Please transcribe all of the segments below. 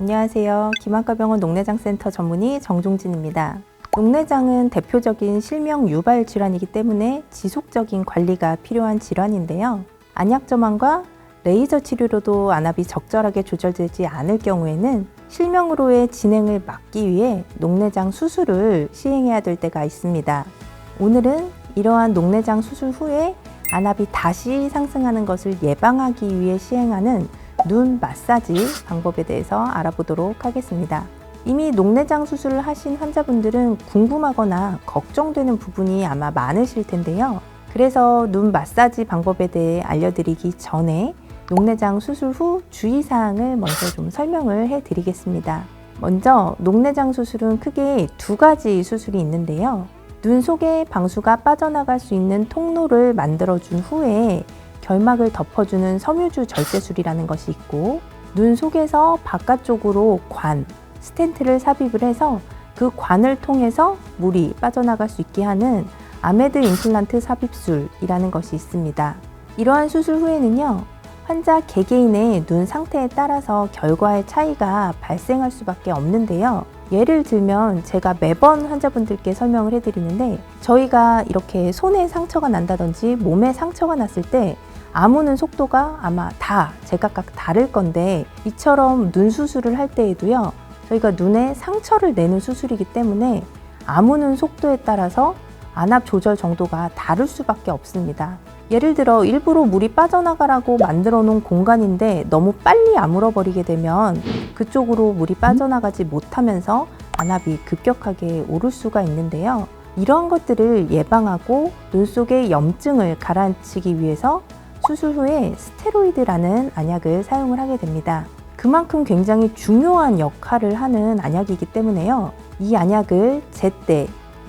안녕하세요. 김학과병원 녹내장센터 전문의 정종진입니다. 녹내장은 대표적인 실명 유발 질환이기 때문에 지속적인 관리가 필요한 질환인데요. 안약 점환과 레이저 치료로도 안압이 적절하게 조절되지 않을 경우에는 실명으로의 진행을 막기 위해 녹내장 수술을 시행해야 될 때가 있습니다. 오늘은 이러한 녹내장 수술 후에 안압이 다시 상승하는 것을 예방하기 위해 시행하는 눈 마사지 방법에 대해서 알아보도록 하겠습니다. 이미 녹내장 수술을 하신 환자분들은 궁금하거나 걱정되는 부분이 아마 많으실 텐데요. 그래서 눈 마사지 방법에 대해 알려드리기 전에 녹내장 수술 후 주의사항을 먼저 좀 설명을 해 드리겠습니다. 먼저 녹내장 수술은 크게 두 가지 수술이 있는데요. 눈 속에 방수가 빠져나갈 수 있는 통로를 만들어준 후에 결막을 덮어주는 섬유주 절제술이라는 것이 있고 눈 속에서 바깥쪽으로 관, 스텐트를 삽입을 해서 그 관을 통해서 물이 빠져나갈 수 있게 하는 아메드 임플란트 삽입술이라는 것이 있습니다. 이러한 수술 후에는요, 환자 개개인의 눈 상태에 따라서 결과의 차이가 발생할 수밖에 없는데요. 예를 들면 제가 매번 환자분들께 설명을 해드리는데 저희가 이렇게 손에 상처가 난다든지 몸에 상처가 났을 때 아무는 속도가 아마 다 제각각 다를 건데 이처럼 눈 수술을 할 때에도요 저희가 눈에 상처를 내는 수술이기 때문에 아무는 속도에 따라서 안압 조절 정도가 다를 수밖에 없습니다. 예를 들어 일부러 물이 빠져나가라고 만들어 놓은 공간인데 너무 빨리 아물어 버리게 되면 그쪽으로 물이 빠져나가지 못하면서 안압이 급격하게 오를 수가 있는데요. 이러한 것들을 예방하고 눈 속의 염증을 가라앉히기 위해서 수술 후에 스테로이드라는 안약을 사용을 하게 됩니다. 그만큼 굉장히 중요한 역할을 하는 안약이기 때문에요. 이 안약을 제때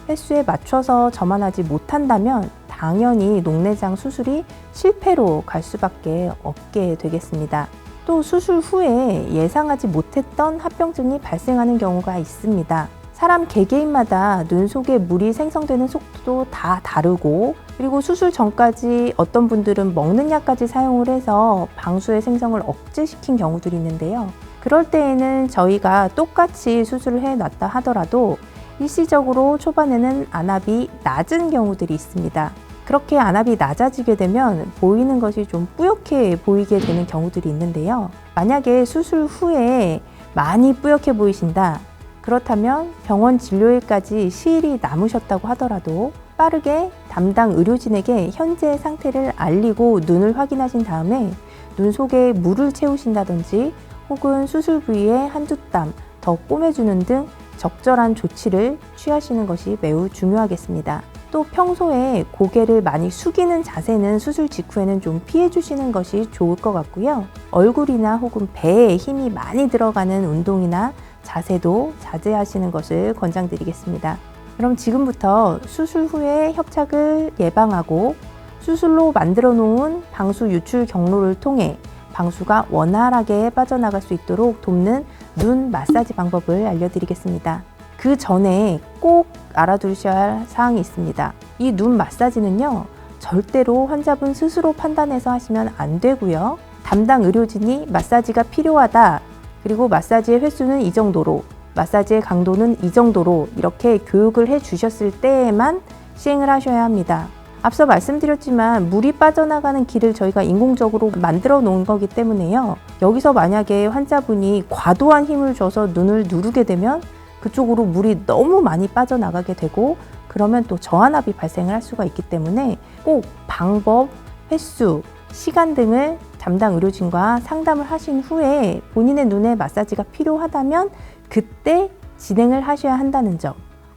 횟수에 맞춰서 점안하지 못한다면 당연히 녹내장 수술이 실패로 갈 수밖에 없게 되겠습니다. 또 수술 후에 예상하지 못했던 합병증이 발생하는 경우가 있습니다. 사람 개개인마다 눈 속에 물이 생성되는 속도도 다 다르고 그리고 수술 전까지 어떤 분들은 먹는 약까지 사용을 해서 방수의 생성을 억제시킨 경우들이 있는데요. 그럴 때에는 저희가 똑같이 수술을 해놨다 하더라도 일시적으로 초반에는 안압이 낮은 경우들이 있습니다. 그렇게 안압이 낮아지게 되면 보이는 것이 좀 뿌옇게 보이게 되는 경우들이 있는데요. 만약에 수술 후에 많이 뿌옇게 보이신다. 그렇다면 병원 진료일까지 시일이 남으셨다고 하더라도 빠르게 담당 의료진에게 현재 상태를 알리고 눈을 확인하신 다음에 눈 속에 물을 채우신다든지 혹은 수술 부위에 한두 땀 더 꿰매주는 등 적절한 조치를 취하시는 것이 매우 중요하겠습니다. 또 평소에 고개를 많이 숙이는 자세는 수술 직후에는 좀 피해 주시는 것이 좋을 것 같고요. 얼굴이나 혹은 배에 힘이 많이 들어가는 운동이나 자세도 자제하시는 것을 권장드리겠습니다. 그럼 지금부터 수술 후에 협착을 예방하고 수술로 만들어 놓은 방수 유출 경로를 통해 방수가 원활하게 빠져나갈 수 있도록 돕는 눈 마사지 방법을 알려드리겠습니다. 그 전에 꼭 알아두셔야 할 사항이 있습니다. 이 눈 마사지는요, 절대로 환자분 스스로 판단해서 하시면 안 되고요. 담당 의료진이 마사지가 필요하다. 그리고 마사지의 횟수는 이 정도로, 마사지의 강도는 이 정도로 이렇게 교육을 해 주셨을 때에만 시행을 하셔야 합니다. 앞서 말씀드렸지만 물이 빠져나가는 길을 저희가 인공적으로 만들어 놓은 거기 때문에요. 여기서 만약에 환자분이 과도한 힘을 줘서 눈을 누르게 되면 그쪽으로 물이 너무 많이 빠져나가게 되고 그러면 또 저한압이 발생을 할 수가 있기 때문에 꼭 방법, 횟수, 시간 등을 담당 의료진과 상담을 하신 후에 본인의 눈에 마사지가 필요하다면 그때 진행을 하셔야 한다는 점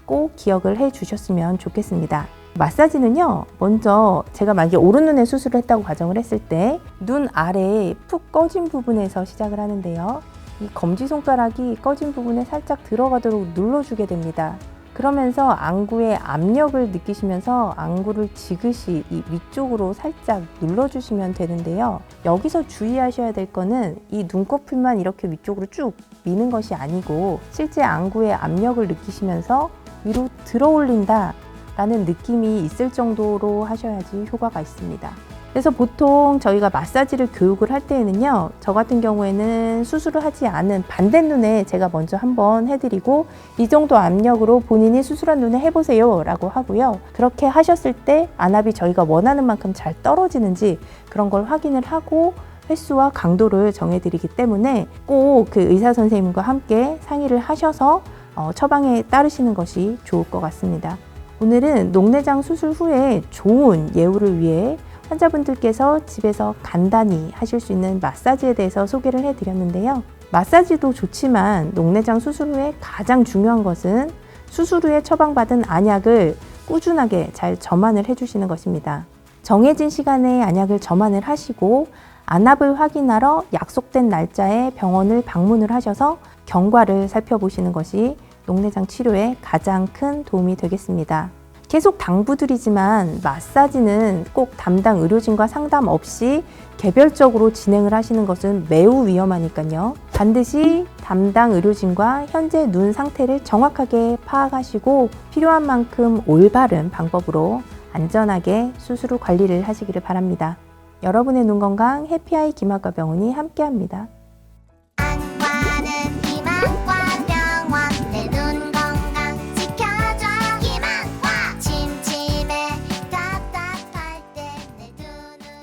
꼭 기억을 해 주셨으면 좋겠습니다. 마사지는요, 먼저 제가 만약에 오른눈에 수술을 했다고 가정을 했을 때 눈 아래에 푹 꺼진 부분에서 시작을 하는데요. 이 검지손가락이 꺼진 부분에 살짝 들어가도록 눌러주게 됩니다. 그러면서 안구의 압력을 느끼시면서 안구를 지그시 이 위쪽으로 살짝 눌러주시면 되는데요. 여기서 주의하셔야 될 거는 이 눈꺼풀만 이렇게 위쪽으로 쭉 미는 것이 아니고 실제 안구의 압력을 느끼시면서 위로 들어 올린다 라는 느낌이 있을 정도로 하셔야지 효과가 있습니다. 그래서 보통 저희가 마사지를 교육을 할 때에는요, 저 같은 경우에는 수술을 하지 않은 반대 눈에 제가 먼저 한번 해드리고, 이 정도 압력으로 본인이 수술한 눈에 해보세요 라고 하고요. 그렇게 하셨을 때 안압이 저희가 원하는 만큼 잘 떨어지는지 그런 걸 확인을 하고, 횟수와 강도를 정해드리기 때문에 꼭 그 의사 선생님과 함께 상의를 하셔서 어, 처방에 따르시는 것이 좋을 것 같습니다. 오늘은 녹내장 수술 후에 좋은 예후를 위해 환자분들께서 집에서 간단히 하실 수 있는 마사지에 대해서 소개를 해드렸는데요. 마사지도 좋지만 녹내장 수술 후에 가장 중요한 것은 수술 후에 처방받은 안약을 꾸준하게 잘 점안을 해주시는 것입니다. 정해진 시간에 안약을 점안을 하시고 안압을 확인하러 약속된 날짜에 병원을 방문을 하셔서 경과를 살펴보시는 것이 녹내장 치료에 가장 큰 도움이 되겠습니다. 계속 당부드리지만 마사지는 꼭 담당 의료진과 상담 없이 개별적으로 진행을 하시는 것은 매우 위험하니까요. 반드시 담당 의료진과 현재 눈 상태를 정확하게 파악하시고 필요한 만큼 올바른 방법으로 안전하게 수술 후 관리를 하시기를 바랍니다. 여러분의 눈 건강 해피아이 김학과 병원이 함께합니다.